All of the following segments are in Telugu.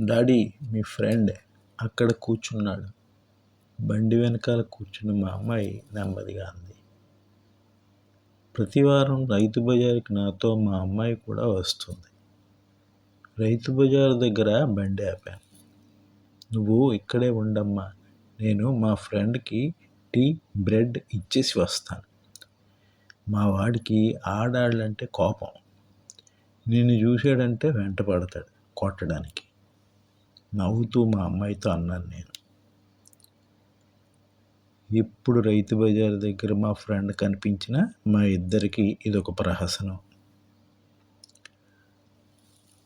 డాడీ మీ ఫ్రెండ్ అక్కడ కూర్చున్నాడు. బండి వెనకాల కూర్చున్న మా అమ్మాయి నెమ్మదిగా అంది. ప్రతివారం రైతు బజార్కి నాతో మా అమ్మాయి కూడా వస్తుంది. రైతు బజార్ దగ్గర బండి ఆపాను. నువ్వు ఇక్కడే ఉండమ్మా. నేను మా ఫ్రెండ్కి టీ బ్రెడ్ ఇచ్చేసి వస్తాను. మా వాడికి ఆడాళ్ళంటే కోపం. నిన్ను చూశాడంటే వెంట పడతాడు కొట్టడానికి. నవ్వుతూ మా అమ్మాయితో అన్నాను నేను. ఎప్పుడు రైతు బజార్ దగ్గర మా ఫ్రెండ్ కనిపించినా మా ఇద్దరికి ఇదొక ప్రహసనం.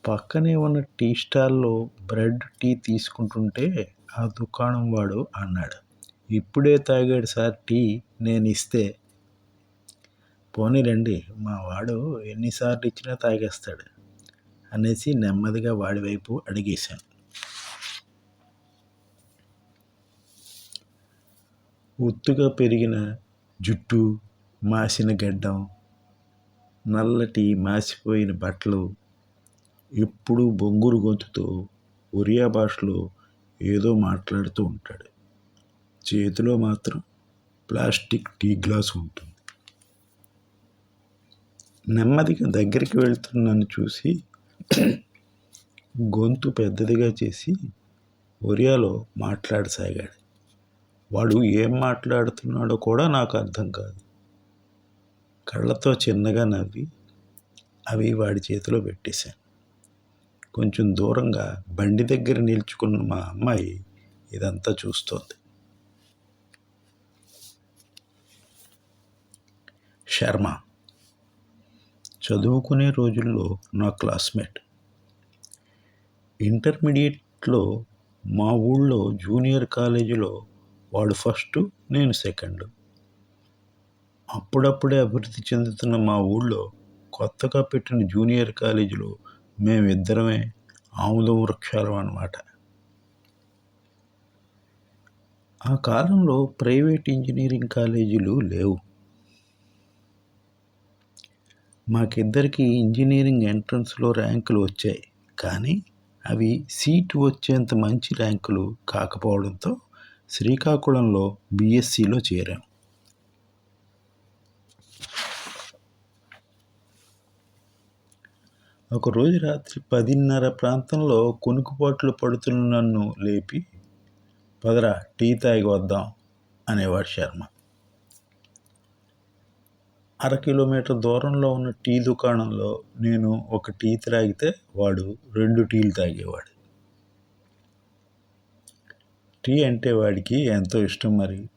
పక్కనే ఉన్న టీ స్టాల్లో బ్రెడ్ టీ తీసుకుంటుంటే ఆ దుకాణం వాడు అన్నాడు ఇప్పుడే తాగాడు సార్ టీ నేను ఇస్తే. పోనీరండి మా వాడు ఎన్నిసార్లు ఇచ్చినా తాగేస్తాడు అనేసి నెమ్మదిగా వాడి వైపు అడిగేశాను. ఒత్తుగా పెరిగిన జుట్టు మాసిన గడ్డం నల్లటి మాసిపోయిన బట్టలు ఎప్పుడూ బొంగురు గొంతుతో ఒరియా భాషలో ఏదో మాట్లాడుతూ ఉంటాడు. చేతిలో మాత్రం ప్లాస్టిక్ టీ గ్లాస్ ఉంటుంది. నెమ్మదిగా దగ్గరికి వెళ్తున్నాను చూసి గొంతు పెద్దదిగా చేసి ఒరియాలో మాట్లాడసాగాడు. వాడు ఏం మాట్లాడుతున్నాడో కూడా నాకు అర్థం కాదు. కళ్ళతో చిన్నగా నవ్వి అవి వాడి చేతిలో పెట్టేశాను. కొంచెం దూరంగా బండి దగ్గర నిల్చుకున్న మా అమ్మాయి ఇదంతా చూస్తోంది. శర్మ చదువుకునే రోజుల్లో నా క్లాస్మేట్. ఇంటర్మీడియట్లో మా ఊళ్ళో జూనియర్ కాలేజీలో వాడు ఫస్ట్ నేను సెకండ్. అప్పుడప్పుడే అభివృద్ధి చెందుతున్న మా ఊళ్ళో కొత్తగా పెట్టిన జూనియర్ కాలేజీలో మేమిద్దరమే ఆముదం వృక్షాలం అన్నమాట. ఆ కాలంలో ప్రైవేట్ ఇంజనీరింగ్ కాలేజీలు లేవు. మాకిద్దరికి ఇంజనీరింగ్ ఎంట్రన్స్లో ర్యాంకులు వచ్చాయి. కానీ అవి సీటు వచ్చేంత మంచి ర్యాంకులు కాకపోవడంతో శ్రీకాకుళంలో బీఎస్సీలో చేరాను ఒకరోజు రాత్రి పదిన్నర ప్రాంతంలో కొనుకుపాట్లు పడుతున్న నన్ను లేపి పదరా టీ తాగి వద్దాం అనేవాడు శర్మ. అర కిలోమీటర్ దూరంలో ఉన్న టీ దుకాణంలో నేను ఒక టీ త్రాగితే వాడు రెండు టీలు తాగేవాడు. టీ అంటే వాడికి ఎంతో ఇష్టం మరి.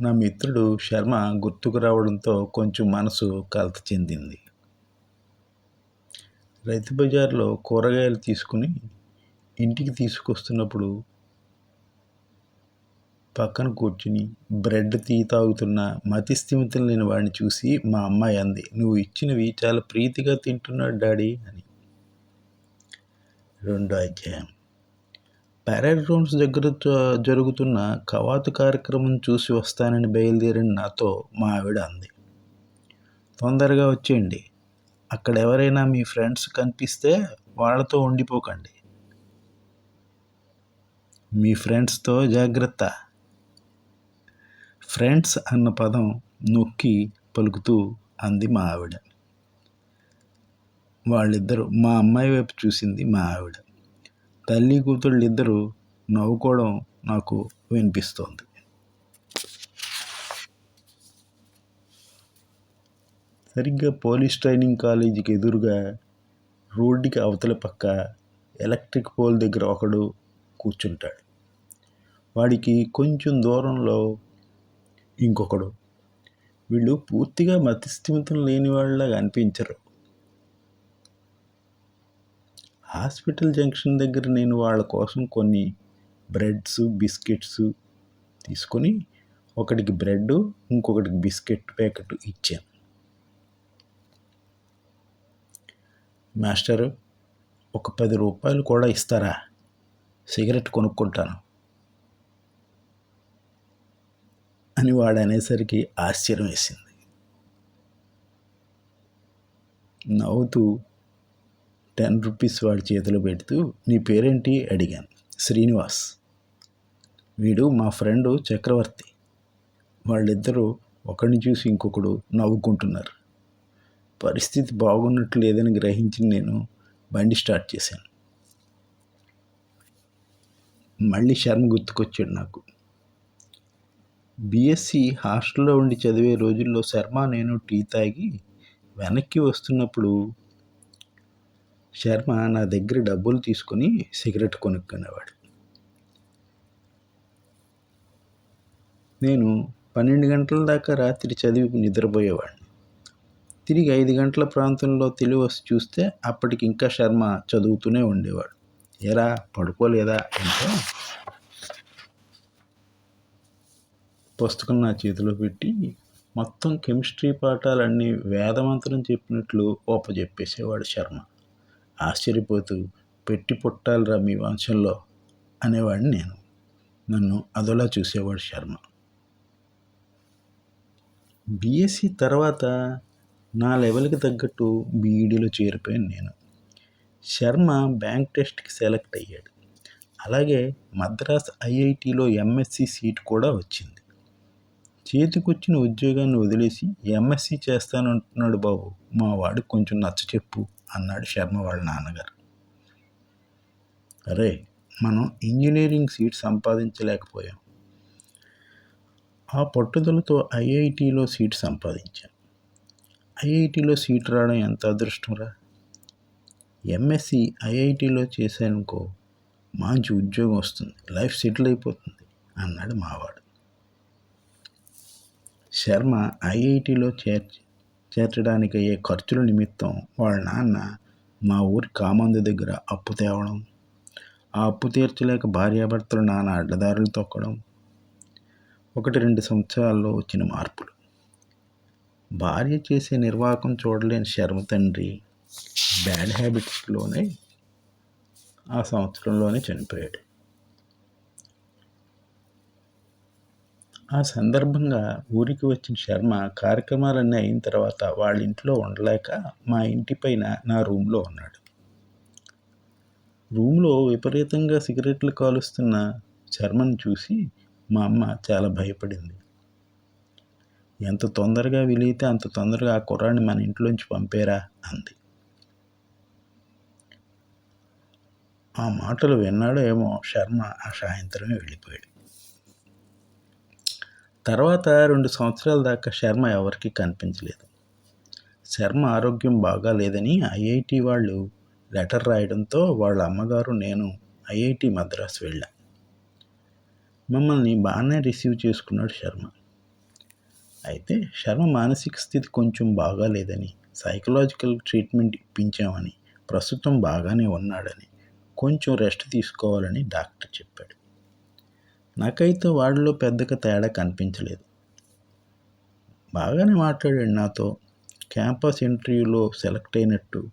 నా మిత్రుడు శర్మ గుర్తుకు రావడంతో కొంచెం మనసు కలత చెందింది. రైతు బజార్లో కూరగాయలు తీసుకుని ఇంటికి తీసుకొస్తున్నప్పుడు పక్కన కూర్చుని బ్రెడ్ తీ తాగుతున్న మతి స్థిమితులు లేని వాడిని చూసి మా అమ్మాయి అంది నువ్వు ఇచ్చినవి చాలా ప్రీతిగా తింటున్నాడు డాడీ అని. రెండో అధ్యాయం. పెరేడ్ రూమ్స్ దగ్గర జరుగుతున్న కవాతు కార్యక్రమం చూసి వస్తానని బయలుదేరిన నాతో మా ఆవిడ అంది. తొందరగా వచ్చేయండి. అక్కడ ఎవరైనా మీ ఫ్రెండ్స్ కనిపిస్తే వాళ్ళతో ఉండిపోకండి. మీ ఫ్రెండ్స్తో జాగ్రత్త. ఫ్రెండ్స్ అన్న పదం నొక్కి పలుకుతూ అంది మా ఆవిడ. వాళ్ళిద్దరూ మా అమ్మాయి వైపు చూసింది మా ఆవిడ. తల్లి కూతుళ్ళు ఇద్దరు నవ్వుకోవడం నాకు వినిపిస్తోంది. సరిగ్గా పోలీస్ ట్రైనింగ్ కాలేజీకి ఎదురుగా రోడ్డుకి అవతల పక్క ఎలక్ట్రిక్ పోల్ దగ్గర ఒకడు కూర్చుంటాడు. వాడికి కొంచెం దూరంలో ఇంకొకడు. వీళ్ళు పూర్తిగా మతిస్థిమితం లేని వాళ్ళలాగా అనిపించరు. హాస్పిటల్ జంక్షన్ దగ్గర నేను వాళ్ళ కోసం కొన్ని బ్రెడ్స్ బిస్కెట్స్ తీసుకొని ఒకటికి బ్రెడ్ ఇంకొకటికి బిస్కెట్ ప్యాకెట్ ఇచ్చాను. మాస్టరు ఒక పది రూపాయలు కూడా ఇస్తారా? సిగరెట్ కొనుక్కుంటాను. అని వాడు అనేసరికి ఆశ్చర్యం వేసింది. నవ్వుతూ టెన్ రూపీస్ వాడి చేతిలో పెడుతూ నీ పేరేంటి? అడిగాను. శ్రీనివాస్. వీడు మా ఫ్రెండు చక్రవర్తి. వాళ్ళిద్దరూ ఒకరిని చూసి ఇంకొకడు నవ్వుకుంటున్నారు. పరిస్థితి బాగున్నట్లు లేదని గ్రహించి నేను బండి స్టార్ట్ చేశాను. మళ్ళీ శర్మ గుర్తుకొచ్చాడు నాకు. బీఎస్సీ హాస్టల్లో ఉండి చదివే రోజుల్లో శర్మ నేను టీ తాగి వెనక్కి వస్తున్నప్పుడు శర్మ నా దగ్గర డబ్బులు తీసుకొని సిగరెట్ కొనుక్కునేవాడు. నేను పన్నెండు గంటల దాకా రాత్రి చదివి నిద్రపోయేవాడిని. తిరిగి ఐదు గంటల ప్రాంతంలో తెలివి చూస్తే అప్పటికి ఇంకా శర్మ చదువుతూనే ఉండేవాడు. ఎరా పడుకోలేదా? అంటే పుస్తకం నా చేతిలో పెట్టి మొత్తం కెమిస్ట్రీ పాఠాలన్నీ వేదమంత్రం చెప్పినట్లు చెప్పేసేవాడు శర్మ. ఆశ్చర్యపోతూ పెట్టి పుట్టాలిరా మీ వంశంలో అనేవాడిని నేను. నన్ను అదోలా చూసేవాడు శర్మ. బీఎస్సీ తర్వాత నా లెవెల్కి తగ్గట్టు బీఈడీలో చేరిపోయాను నేను. శర్మ బ్యాంక్ టెస్ట్కి సెలెక్ట్ అయ్యాడు. అలాగే మద్రాస్ ఐఐటిలో ఎంఎస్సి సీట్ కూడా వచ్చింది. చేతికొచ్చిన ఉద్యోగాన్ని వదిలేసి ఎంఎస్సి చేస్తానంటున్నాడు బాబు మా వాడికి కొంచెం నచ్చ చెప్పు అన్నాడు శర్మ వాళ్ళ నాన్నగారు. అరే మనం ఇంజనీరింగ్ సీట్ సంపాదించలేకపోయాం. ఆ పట్టుదలతో ఐఐటిలో సీట్ సంపాదించాం. ఐఐటిలో సీట్ రావడం ఎంత అదృష్టంరా ఎంఎస్సి ఐఐటిలో చేశానుకో మంచి ఉద్యోగం వస్తుంది లైఫ్ సెటిల్ అయిపోతుంది అన్నాడు మావాడు. శర్మ ఐఐటిలో చేర్చి చేర్చడానికి అయ్యే ఖర్చుల నిమిత్తం వాళ్ళ నాన్న మా ఊరి కామందు దగ్గర అప్పు తేవడం ఆ అప్పు తీర్చలేక భార్యాభర్తలు నాన్న అడ్డదారులు తొక్కడం ఒకటి రెండు సంవత్సరాల్లో వచ్చిన మార్పులు. భార్య చేసే నిర్వాహకం చూడలేని శర్మ తండ్రి బ్యాడ్ హ్యాబిట్స్లోనే ఆ సంవత్సరంలోనే చనిపోయాడు. ఆ సందర్భంగా ఊరికి వచ్చిన శర్మ కార్యక్రమాలన్నీ అయిన తర్వాత వాళ్ళ ఇంట్లో ఉండలేక మా ఇంటి పైన నా రూమ్లో ఉన్నాడు. రూమ్లో విపరీతంగా సిగరెట్లు కాలుస్తున్న శర్మను చూసి మా అమ్మ చాలా భయపడింది. ఎంత తొందరగా వీలైతే అంత తొందరగా ఆ కుర్రాన్ని మన ఇంట్లోంచి పంపేరా అంది. ఆ మాటలు విన్నాడో ఏమో శర్మ ఆ సాయంత్రమే వెళ్ళిపోయాడు. తర్వాత రెండు సంవత్సరాల దాకా శర్మ ఎవరికి కనిపించలేదు. శర్మ ఆరోగ్యం బాగా లేదని ఐఐటి వాళ్ళు లెటర్ రాయడంతో వాళ్ళ అమ్మగారు నేను ఐఐటి మద్రాస్ వెళ్ళాం. మమ్మల్ని బాగానే రిసీవ్ చేసుకున్నాడు శర్మ. అయితే శర్మ మానసిక స్థితి కొంచెం బాగా లేదని సైకలాజికల్ ట్రీట్మెంట్ ఇప్పించామని ప్రస్తుతం బాగానే ఉన్నాడని కొంచెం రెస్ట్ తీసుకోవాలని డాక్టర్ చెప్పాడు. నాకైతే వాడిలో పెద్దగా తేడా కనిపించలేదు. బాగానే మాట్లాడాడు నాతో. క్యాంపస్ ఇంటర్వ్యూలో సెలెక్ట్ అయినట్టు.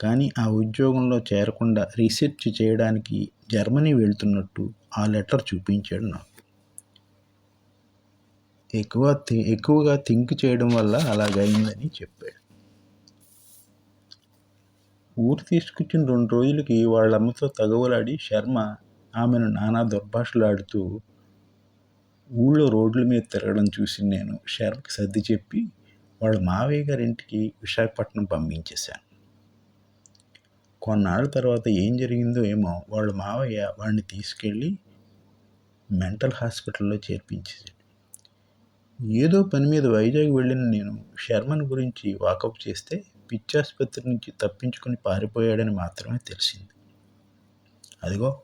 కానీ ఆ ఉద్యోగంలో చేరకుండా రీసెర్చ్ చేయడానికి జర్మనీ వెళ్తున్నట్టు ఆ లెటర్ చూపించాడు నాకు. ఎక్కువ ఎక్కువగా థింక్ చేయడం వల్ల అలాగైందని చెప్పాడు. ఊరు తీసుకొచ్చిన రెండు రోజులకి వాళ్ళమ్మతో తగవలాడి శర్మ ఆమెను నానా దుర్భాషలాడుతూ ఊళ్ళో రోడ్ల మీద తిరగడం చూసి నేను షర్కి సర్ది చెప్పి వాళ్ళ మావయ్య గారి ఇంటికి విశాఖపట్నం పంపించేశాను. కొన్నాళ్ళ తర్వాత ఏం జరిగిందో ఏమో వాళ్ళ మావయ్య వాడిని తీసుకెళ్ళి మెంటల్ హాస్పిటల్లో చేర్పించేసాడు ఏదో పని మీద వైజాగ్ వెళ్ళిన నేను శర్మన్ గురించి వాకప్ చేస్తే పిచ్చాసుపత్రి నుంచి తప్పించుకొని పారిపోయాడని మాత్రమే తెలిసింది. అదిగో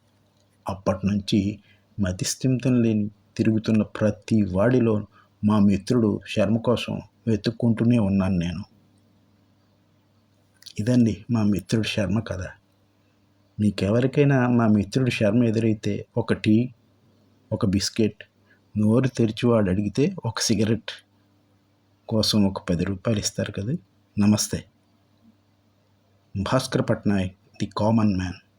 అప్పటి నుంచి మతిస్థిమితం లేని తిరుగుతున్న ప్రతి వాడిలో మా మిత్రుడు శర్మ కోసం వెతుక్కుంటూనే ఉన్నాను నేను. ఇదండి మా మిత్రుడు శర్మ కథ. మీకెవరికైనా మా మిత్రుడు శర్మ ఎదురైతే ఒక టీ ఒక బిస్కెట్ నోరు తెరిచి వాడు అడిగితే ఒక సిగరెట్ కోసం ఒక పది రూపాయలు ఇస్తారు కదా. నమస్తే. Bhaskar Patnaik the common man.